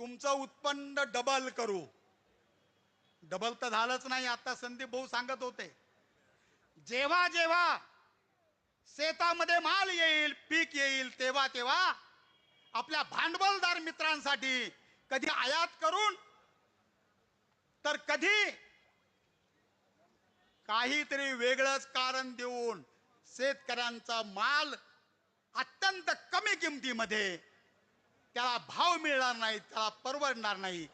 तुमचं उत्पन्न डबल करू. डबल तर झालंच नाही आता संदीप भाऊ सांगत होते. जेव्हा जेव्हा शेतामध्ये माल येईल पीक येईल तेव्हा तेव्हा आपल्या भांडवलदार मित्रांसाठी कधी आयात करून तर कधी काहीतरी वेगळंच कारण देऊन शेतकऱ्यांचा माल अत्यंत कमी किमतीमध्ये त्याला भाव मिळणार नाही त्याला परवडणार नाही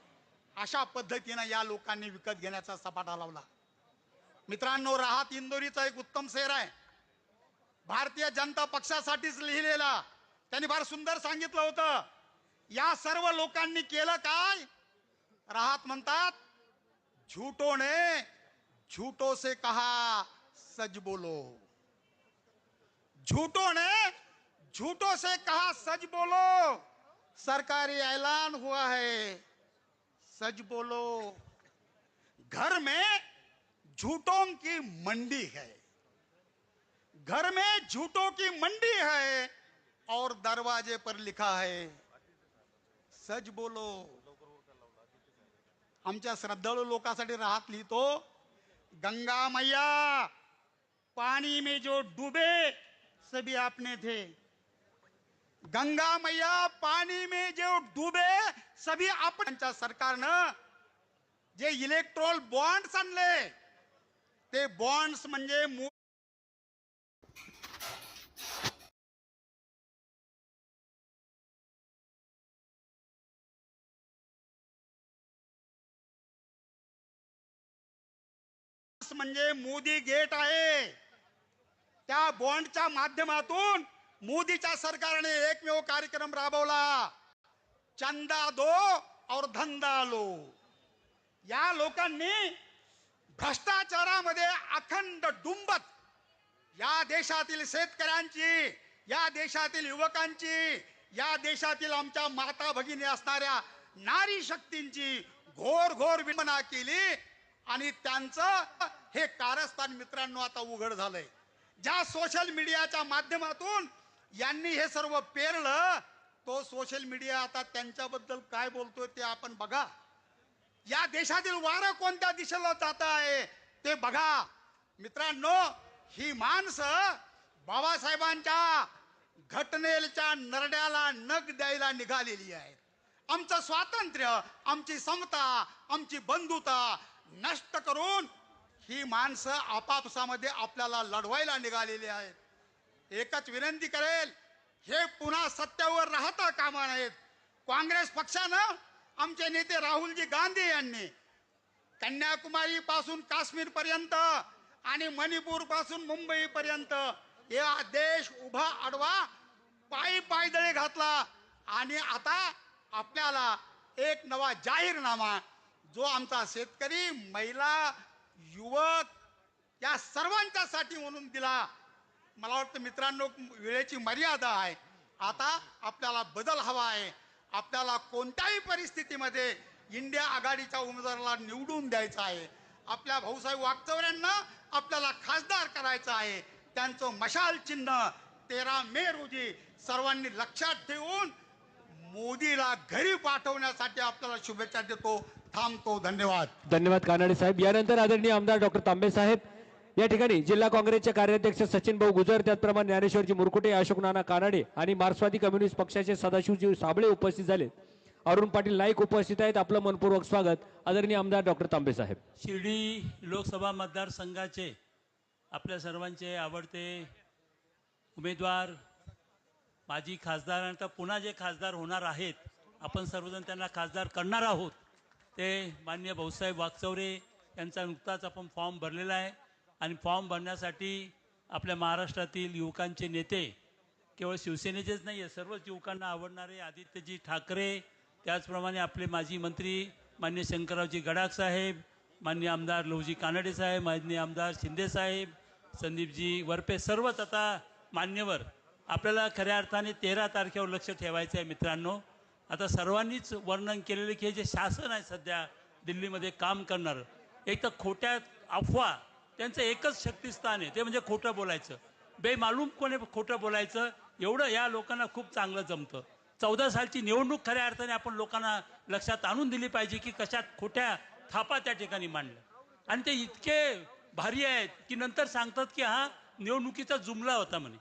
अशा पद्धतीनं या लोकांनी विकत घेण्याचा सपाटा लावला. मित्रांनो राहत इंदोरीचा एक उत्तम शेर आहे. भारतीय जनता पक्षासाठीच लिहिलेला त्यांनी फार सुंदर सांगितलं होतं. या सर्व लोकांनी केलं काय? राहत म्हणतात झूठो ने झूठो से कहा सच बोलो. झूठो ने झूठो से कहा सच बोलो. सरकारी ऐलान हुआ है। सच बोलो, घर में झूठों की मंडी है। घर में झूठों की मंडी है और दरवाजे पर लिखा है, सच बोलो। आमच्या श्रद्धाळू लोकांसाठी राहत ली तो गंगा मैया पानी में जो डूबे, सभी आपने थे। गंगा मैया पाणी में जो डुबे सभी आपणच्या सरकारनं जे इलेक्ट्रॉल बॉन्ड्स आणले ते बॉन्ड्स म्हणजे म्हणजे मोदी गेट आहे. त्या बॉन्डच्या माध्यमातून मोदीच्या सरकारने एकमेव कार्यक्रम राबवला. चंदा दो और धंदा लो. या लोकांनी भ्रष्टाचारामध्ये अखंड डुंबत या देशातील शेतकऱ्यांची या देशातील युवकांची या देशातील आमच्या माता भगिनी असणाऱ्या नारी शक्तींची घोर घोर विमना केली आणि त्यांचं हे कारस्थान मित्रांनो आता उघड झालंय. ज्या सोशल मीडियाच्या माध्यमातून यांनी हे सर्व पेरलं तो सोशल मीडिया आता त्यांच्याबद्दल काय बोलतोय ते आपण बघा. या देशातील वारं कोणत्या दिशेला जात आहे ते बघा. मित्रांनो ही माणसं बाबासाहेबांच्या घटनेच्या नरड्याला नग द्यायला निघालेली आहेत. आमचं स्वातंत्र्य आमची समता आमची बंधुता नष्ट करून ही माणसं आपापसामध्ये आपल्याला लढवायला निघालेली आहेत. एकच विनंती करेल हे पुन्हा सत्यावर राहता कामा नयेत. काँग्रेस पक्षानं आमचे नेते राहुलजी गांधी यांनी कन्याकुमारी पासून काश्मीर पर्यंत आणि मणिपूरपासून मुंबई पर्यंत या देश उभा आडवा पायी पायदळे घातला. आणि आता आपल्याला एक नवा जाहीरनामा जो आमचा शेतकरी महिला युवक या सर्वांच्यासाठी म्हणून दिला. मला वाटतं मित्रांनो वेळेची मर्यादा आहे. आता आपल्याला बदल हवा आहे. आपल्याला कोणत्याही परिस्थितीमध्ये इंडिया आघाडीच्या उमेदवाराला निवडून द्यायचं आहे. आपल्या भाऊसाहेब वागचौऱ्यांना आपल्याला खासदार करायचं आहे. त्यांचं मशाल चिन्ह तेरा मे रोजी सर्वांनी लक्षात ठेवून मोदीला घरी पाठवण्यासाठी आपल्याला शुभेच्छा देतो. थांबतो. धन्यवाद. धन्यवाद कानाडे साहेब. यानंतर आदरणीय आमदार डॉक्टर तांबे साहेब. या ठिकाणी जिल्हा काँग्रेसचे कार्याध्यक्ष सचिन भाऊ गुजर त्याचप्रमाणे ज्ञानेश्वरजी मुरकुटे अशोक नाना कानाडे आणि मार्क्सवादी कम्युनिस्ट पक्षाचे सदाशिवजी साबळे उपस्थित झाले. अरुण पाटील नाईक उपस्थित आहेत. आपलं मनपूर्वक स्वागत. आदरणीय आमदार डॉक्टर तांबे साहेब. शिर्डी लोकसभा मतदारसंघाचे आपल्या सर्वांचे आवडते उमेदवार माजी खासदार आणि पुन्हा जे खासदार होणार आहेत आपण सर्वजण त्यांना खासदार करणार आहोत. ते मान्य भाऊसाहेब वागचौरे यांचा नुकताच आपण फॉर्म भरलेला आहे. आणि फॉर्म भरण्यासाठी आपल्या महाराष्ट्रातील युवकांचे नेते केवळ शिवसेनेचेच नाही आहे सर्वच युवकांना आवडणारे आदित्यजी ठाकरे त्याचप्रमाणे आपले माजी मंत्री मान्य शंकररावजी गडाख साहेब मान्य आमदार लहुजी कानडे साहेब मान्य आमदार शिंदे साहेब संदीपजी वरपे सर्वच आता मान्यवर. आपल्याला खऱ्या अर्थाने तेरा तारखेवर लक्ष ठेवायचं आहे मित्रांनो. आता सर्वांनीच वर्णन केलेलं की हे जे शासन आहे सध्या दिल्लीमध्ये काम करणारं एक तर खोट्या अफवा त्यांचं एकच शक्तिस्थान आहे ते म्हणजे खोटं बोलायचं. बेमालूम कोणी खोटं बोलायचं एवढं या लोकांना खूप चांगलं जमतं. चौदा सालची निवडणूक खऱ्या अर्थाने आपण लोकांना लक्षात आणून दिली पाहिजे की कशात खोट्या थापा त्या ठिकाणी मांडल्या. आणि ते इतके भारी आहेत की नंतर सांगतात की हा निवडणुकीचा जुमला होता म्हणे.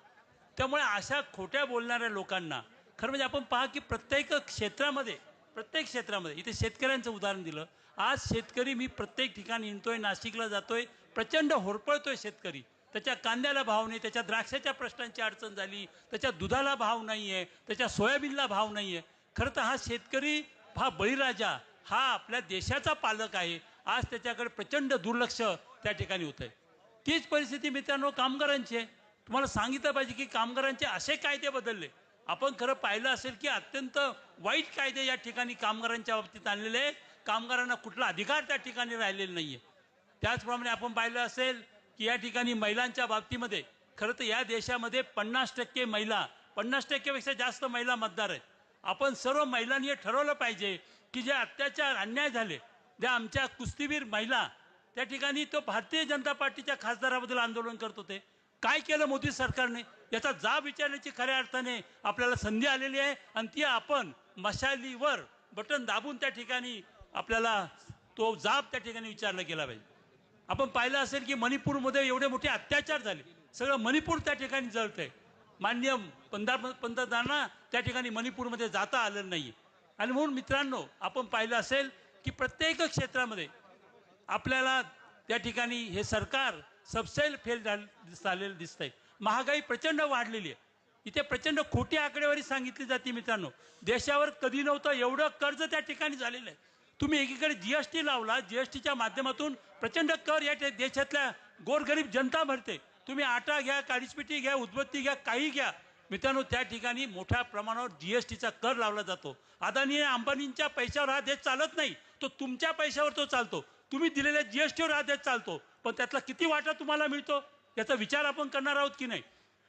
त्यामुळे अशा खोट्या बोलणाऱ्या लोकांना खरं म्हणजे आपण पहा की प्रत्येक क्षेत्रामध्ये प्रत्येक क्षेत्रामध्ये इथे शेतकऱ्यांचं उदाहरण दिलं आज शेतकरी मी प्रत्येक ठिकाणी येतोय नाशिकला जातोय प्रचंड होरपळतोय शेतकरी. त्याच्या कांद्याला भाव नाही त्याच्या द्राक्षाच्या प्रश्नांची अडचण झाली त्याच्या दुधाला भाव नाही आहे त्याच्या सोयाबीनला भाव नाही आहे खरं तर हा शेतकरी हा बळीराजा हा आपल्या देशाचा पालक आहे. आज त्याच्याकडे प्रचंड दुर्लक्ष त्या ठिकाणी होत आहे तीच परिस्थिती मित्रांनो कामगारांची आहे. तुम्हाला सांगितलं पाहिजे की कामगारांचे असे कायदे बदलले. आपण खरं पाहिलं असेल की अत्यंत वाईट कायदे या ठिकाणी कामगारांच्या बाबतीत आणलेले आहे. कामगारांना कुठला अधिकार त्या ठिकाणी राहिलेला नाहीये. त्याचप्रमाणे आपण पाहिलं असेल की या ठिकाणी महिलांच्या बाबतीमध्ये खरं तर या देशामध्ये पन्नास टक्के महिला पन्नास टक्केपेक्षा जास्त महिला मतदार आहेत. आपण सर्व महिलांनी हे ठरवलं पाहिजे की जे अत्याचार अन्याय झाले ज्या आमच्या कुस्तीवीर महिला त्या ठिकाणी तो भारतीय जनता पार्टीच्या खासदाराबद्दल आंदोलन करत होते. काय केलं मोदी सरकारने? याचा जाब विचारण्याची खऱ्या अर्थाने आपल्याला संधी आलेली आहे आणि ती आपण मशालीवर बटन दाबून त्या ठिकाणी आपल्याला तो जाब त्या ठिकाणी विचारला गेला पाहिजे. आपण पाहिलं असेल की मणिपूरमध्ये एवढे मोठे अत्याचार झाले. सगळं मणिपूर त्या ठिकाणी जळतंय. मान्य पंतप्रधान पंतप्रधानांना त्या ठिकाणी मणिपूरमध्ये जाता आलं नाही. आणि म्हणून मित्रांनो आपण पाहिलं असेल की प्रत्येक क्षेत्रामध्ये आपल्याला त्या ठिकाणी हे सरकार सबसेल फेल झाले झालेलं दिसतंय. महागाई प्रचंड वाढलेली आहे. इथे प्रचंड खोटी आकडेवारी सांगितली जाते मित्रांनो. देशावर कधी नव्हतं एवढं कर्ज त्या ठिकाणी झालेलं आहे. तुम्ही एकीकडे जीएसटी लावला जीएसटीच्या माध्यमातून प्रचंड कर या देशातल्या गोरगरीब जनता भरते. तुम्ही आटा घ्या काळीचपिटी घ्या उदबत्ती घ्या काही घ्या. मित्रांनो त्या ठिकाणी मोठ्या प्रमाणावर जीएसटीचा कर लावला जातो. अदानी अंबानींच्या पैशावर हा देश चालत नाही तो तुमच्या पैशावर तो चालतो. तुम्ही दिलेल्या जीएसटीवर हा देश चालतो. पण त्यातला किती वाटा तुम्हाला मिळतो याचा विचार आपण करणार आहोत की नाही?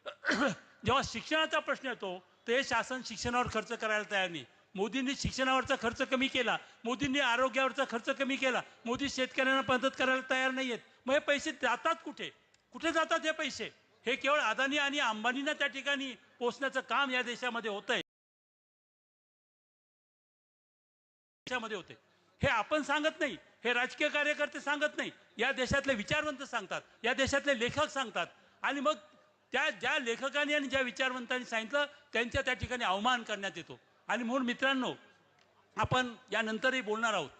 जेव्हा शिक्षणाचा प्रश्न येतो तर हे शासन शिक्षणावर खर्च करायला तयार नाही. मोदींनी शिक्षणावरचा खर्च कमी केला मोदींनी आरोग्यावरचा खर्च कमी केला मोदी शेतकऱ्यांना मदत करायला तयार नाहीयेत. मग हे पैसे जातात कुठे? कुठे जातात हे पैसे? हे केवळ अदानी आणि अंबानींना त्या ठिकाणी पोचण्याचं काम या देशामध्ये होत आहे देशामध्ये होते हे आपण सांगत नाही हे राजकीय कार्यकर्ते सांगत नाही या देशातले विचारवंत सांगतात या देशातले लेखक सांगतात. आणि मग त्या ज्या लेखकांनी आणि ज्या विचारवंतांनी सांगितलं त्यांच्या त्या ठिकाणी अवमान करण्यात येतो. आणि म्हणून मित्रांनो आपण यानंतरही बोलणार आहोत.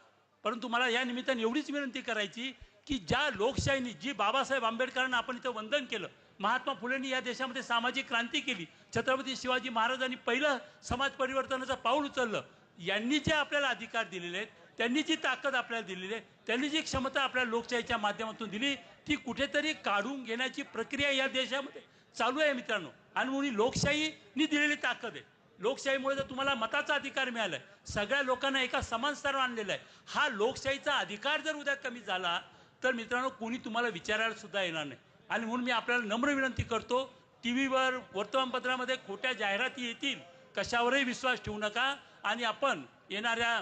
परंतु मला या निमित्ताने एवढीच विनंती करायची की ज्या लोकशाहीनी जी बाबासाहेब आंबेडकरांना आपण इथं वंदन केलं महात्मा फुलेंनी या देशामध्ये सामाजिक क्रांती केली छत्रपती शिवाजी महाराजांनी पहिलं समाज परिवर्तनाचं पाऊल उचललं यांनी जे आपल्याला अधिकार दिलेले आहेत त्यांनी जी ताकद आपल्याला दिलेली आहे त्यांनी जी क्षमता आपल्या लोकशाहीच्या माध्यमातून दिली ती कुठेतरी काढून घेण्याची प्रक्रिया या देशामध्ये चालू आहे मित्रांनो. आणि म्हणून लोकशाहीनी दिलेली ताकद आहे. लोकशाहीमुळे जर तुम्हाला मताचा अधिकार मिळालाय सगळ्या लोकांना एका समान स्तरावर आणलेला आहे हा लोकशाहीचा अधिकार जर उद्या कमी झाला तर मित्रांनो कोणी तुम्हाला विचारायला सुद्धा येणार नाही. आणि म्हणून मी आपल्याला नम्र विनंती करतो टी व्हीवर वर्तमानपत्रामध्ये खोट्या जाहिराती येतील कशावरही विश्वास ठेवू नका. आणि आपण येणाऱ्या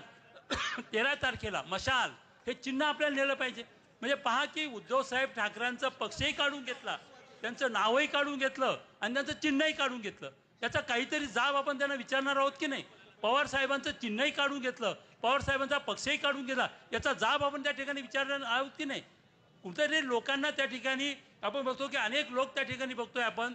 तेरा तारखेला मशाल हे चिन्ह आपल्याला नेलं पाहिजे. म्हणजे पहा की उद्धव साहेब ठाकरेंचा पक्षही काढून घेतला त्यांचं नावही काढून घेतलं आणि त्यांचं चिन्हही काढून घेतलं. याचा काहीतरी जाब आपण त्यांना विचारणार आहोत की नाही? पवार साहेबांचं चिन्हही काढून घेतलं. पवार साहेबांचा पक्षही काढून घेतला. याचा जाब आपण त्या ठिकाणी विचारणार आहोत की नाही? कुठेतरी लोकांना त्या ठिकाणी आपण बघतो की अनेक लोक त्या ठिकाणी बघतोय आपण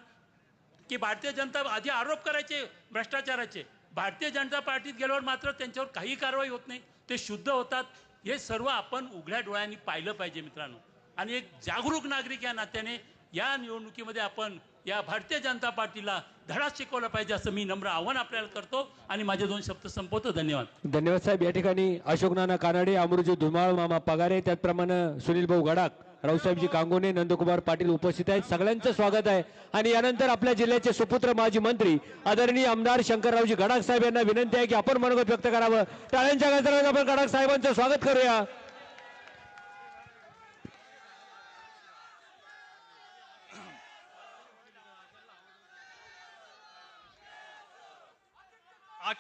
की भारतीय जनता आधी आरोप करायचे भ्रष्टाचाराचे. भारतीय जनता पार्टीत गेल्यावर मात्र त्यांच्यावर काही कारवाई होत नाही. ते शुद्ध होतात. हे सर्व आपण उघड्या डोळ्यांनी पाहिलं पाहिजे मित्रांनो. आणि एक जागरूक नागरिक या नात्याने या निवडणुकीमध्ये आपण या भारतीय जनता पार्टीला धडा शिकवला पाहिजे असं मी नम्र आव्हान आपल्याला करतो आणि माझे दोन शब्द संपवतो. धन्यवाद. धन्यवाद साहेब. या ठिकाणी अशोक नाना कानाडे अमृजी धुमाळ मामा पगारे त्याचप्रमाणे सुनील भाऊ गडाक रावसाहेबजी कांगोने नंदकुमार पाटील उपस्थित आहेत. सगळ्यांचं स्वागत आहे. आणि यानंतर आपल्या जिल्ह्याचे सुपुत्र माजी मंत्री आदरणीय आमदार शंकररावजी गडाख साहेब यांना विनंती आहे की आपण मनोगत व्यक्त करावं. टाळ्यांच्या गजरात आपण गडाख साहेबांचं स्वागत करूया.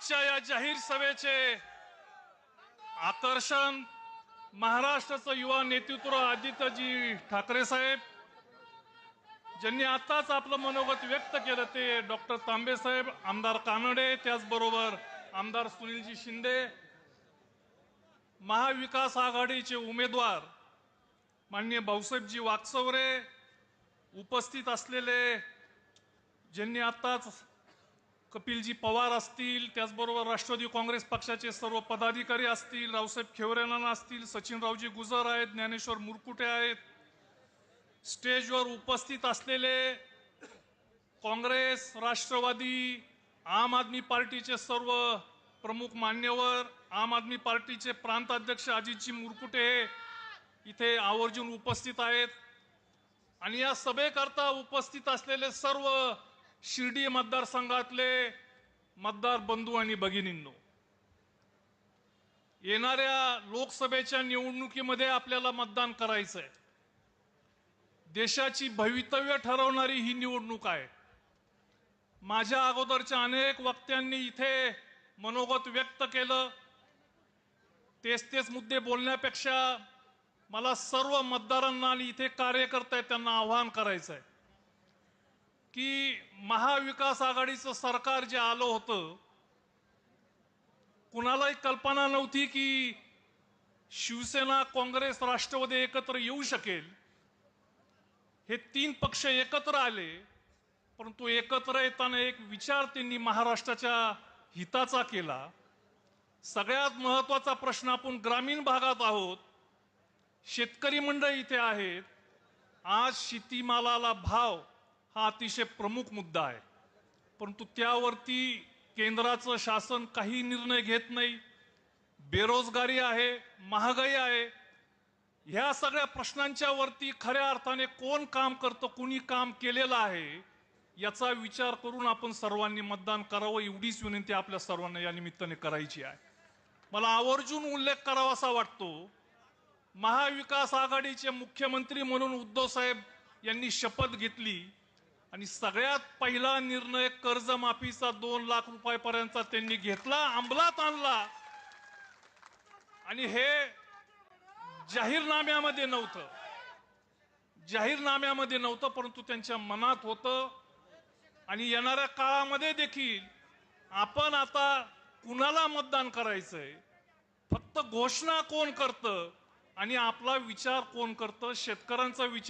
आजच्या या जाहीर सभेचे आकर्षण महाराष्ट्राचं युवा नेतृत्व आदित्यजी ठाकरे साहेब ज्यांनी आताच आपलं मनोगत व्यक्त केलं ते डॉक्टर तांबे साहेब आमदार कानडे त्याचबरोबर आमदार सुनीलजी शिंदे महाविकास आघाडीचे उमेदवार माननीय भाऊसाहेबजी वाकचौरे उपस्थित असलेले ज्यांनी आताच कपिलजी पवार असतील त्याचबरोबर राष्ट्रवादी काँग्रेस पक्षाचे सर्व पदाधिकारी असतील रावसाहेब खेवरेनाना असतील सचिनरावजी गुजर आहेत ज्ञानेश्वर मुरकुटे आहेत. स्टेजवर उपस्थित असलेले काँग्रेस राष्ट्रवादी आम आदमी पार्टीचे सर्व प्रमुख मान्यवर आम आदमी पार्टीचे प्रांताध्यक्ष अजितजी मुरकुटे इथे आवर्जून उपस्थित आहेत. आणि या सभेकरता उपस्थित असलेले सर्व शिर्डी मतदारसंघातले मतदार बंधू आणि भगिनींनो येणाऱ्या लोकसभेच्या निवडणुकीमध्ये आपल्याला मतदान करायचं आहे देशाची भवितव्य ठरवणारी ही निवडणूक आहे. माझ्या अगोदरच्या अनेक वक्त्यांनी इथे मनोगत व्यक्त केलं. तेच तेच मुद्दे बोलण्यापेक्षा मला सर्व मतदारांना आणि इथे कार्यकर्ते त्यांना आव्हान करायचं आहे की महाविकास आघाडीचं सरकार जे आलं होतं कुणालाही कल्पना नव्हती की शिवसेना काँग्रेस राष्ट्रवादी एकत्र येऊ शकेल. हे तीन पक्ष एकत्र आले परंतु एकत्र येताना एक विचार त्यांनी महाराष्ट्राच्या हिताचा केला. सगळ्यात महत्त्वाचा प्रश्न आपण ग्रामीण भागात आहोत. शेतकरी मंडळ इथे आहेत. आज शेतीमालाला भाव हा अतिशय प्रमुख मुद्दा आहे. परंतु त्यावरती केंद्राचं शासन काही निर्णय घेत नाही. बेरोजगारी आहे महागाई आहे. ह्या सगळ्या प्रश्नांच्या वरती खऱ्या अर्थाने कोण काम करतं कुणी काम केलेलं आहे याचा विचार करून आपण सर्वांनी मतदान करावं एवढीच विनंती आपल्या सर्वांना या निमित्ताने करायची आहे. मला आवर्जून उल्लेख करावासा वाटतो महाविकास आघाडीचे मुख्यमंत्री म्हणून उद्धव साहेब यांनी शपथ घेतली आणि सगळ्यात पहिला निर्णय कर्जमाफीचा दोन लाख रुपयापर्यंतचा त्यांनी घेतला अंमलात आणला. आणि हे जाहीरनाम्यामध्ये नव्हतं. जाहीरनाम्यामध्ये नव्हतं परंतु त्यांच्या मनात होतं. आणि येणाऱ्या काळामध्ये देखील आपण आता कुणाला मतदान करायचंय? फक्त घोषणा कोण करतं? आणि आपला विचार कोण करतं? शेतकऱ्यांचा विचार